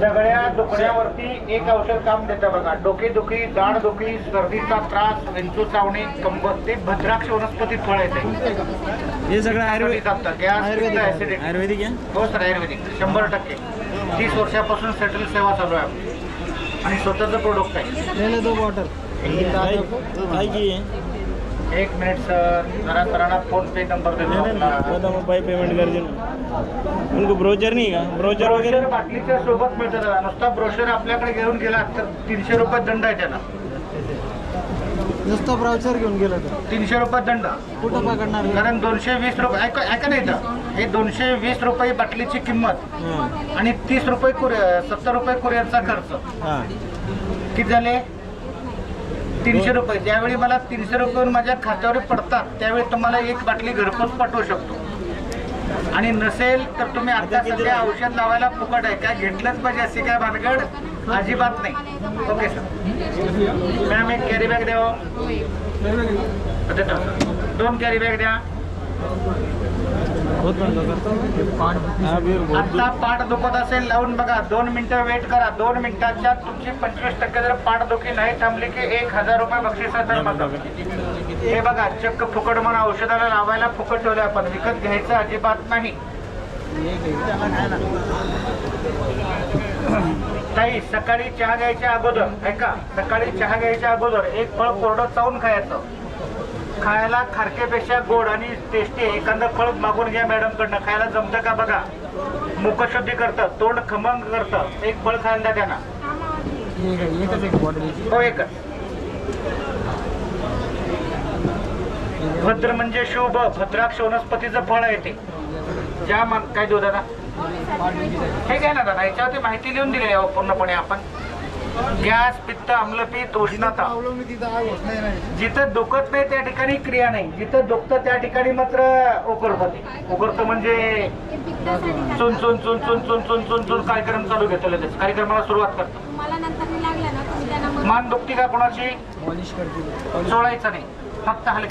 सगळ्या दुखण्यावरती एक औषध काम देतं बघा. डोकेदुखी दाढदुखी सर्दीचा त्रास विंचू चावणे कंबर ते भद्राक्ष वनस्पती फळ येते. हे सगळं आयुर्वेदिक आयुर्वेदिक आहे? हो सर आयुर्वेदिक. शंभर टक्के. तीस वर्षापासून सेटल सेवा चालू आहे आपली. आणि स्वतःचं प्रोडक्ट आहे. ले ले दो बॉटल काय काय की आहे एक मिनिट सर जरा सरांना फोन पे नंबर देतो आपला. वो तो मोबाइल पेमेंट कर देना उनको ब्रोचर नहीं का? ब्रोचर ब्रोशर बाटलीच्या सोबत मिळतं दादा. नुसता ब्रोशर आपल्याकडे घेऊन गेला तर तीनशे रुपये दंड आहे त्याला. नुसतं ब्राउचर घेऊन गेलं तर. तीनशे रुपये दंड. कुठं पकडणार कारण दोनशे वीस रुपये ऐका ऐका नाही इथं. हे दोनशे वीस रुपये बाटलीची किंमत हाँ. आणि तीस रुपये कुरिअर सत्तर रुपये कुरिअरचा खर्च. हाँ. किती झाले? तीनशे रुपये. ज्यावेळी मला तीनशे रुपये माझ्या खात्यावर पडतात त्यावेळी तुम्हाला एक बाटली घरपोच पाठवू शकतो. आणि नसेल तर तुम्ही आता सध्या औषध लावायला फुकट आहे. काय घेतलंच पाहिजे अशी काय भानगड? अजिबात नाही. ओके सर मॅम एक कॅरी बॅग द्या. देतो. दोन कॅरी बॅग द्या. आता पाठ दुखत असेल लावून बघा. दोन मिनिटं वेट करा. दोन मिनिटाच्या तुमची पंचवीस टक्के जर पाठदुखी नाही थांबली की एक हजार रुपये बक्षीस. हे बघा चक्क फुकट म्हणून औषधाला लावायला फुकट ठेवलं आपण. विकत घ्यायचं अजिबात नाही. ताई सकाळी चहा घ्यायच्या अगोदर ऐका सकाळी चहा घ्यायच्या अगोदर एक फळ कोरडं चावून खायचं. खायला खारकेपेक्षा गोड आणि टेस्टी एखादं फळ मागून घ्या मॅडमकडनं. खायला जमतं का बघा? मुखशुद्धी करतं तोंड खमंग करतं. एक फळ खायला द्या त्यांना. एक एकच. एक बॉटल हो भद्र म्हणजे शुभ भद्राक्ष वनस्पतीचं फळ आहे ते. ज्या मग काय देऊ दादा हे काय ना दादा याच्यावरती माहिती लिहून दिली आहे पूर्णपणे आपण. गॅस पित्त आम्लपित्त उष्णता. होत जिथं दुखत नाही त्या ठिकाणी क्रिया नाही. जिथं दुखतं त्या ठिकाणी मात्र उकरतं ते उकरतं म्हणजे चुन चुन चुन चुन चुन चुन चुन चुन कार्यक्रम चालू घेतो लगेच कार्यक्रमाला सुरुवात करतो. मला नंतर लागलं ना तुम्ही त्यांना मग मान दुखती का कोणाची? पॉलिश करते. चोळायचं नाही. फक्त हलकी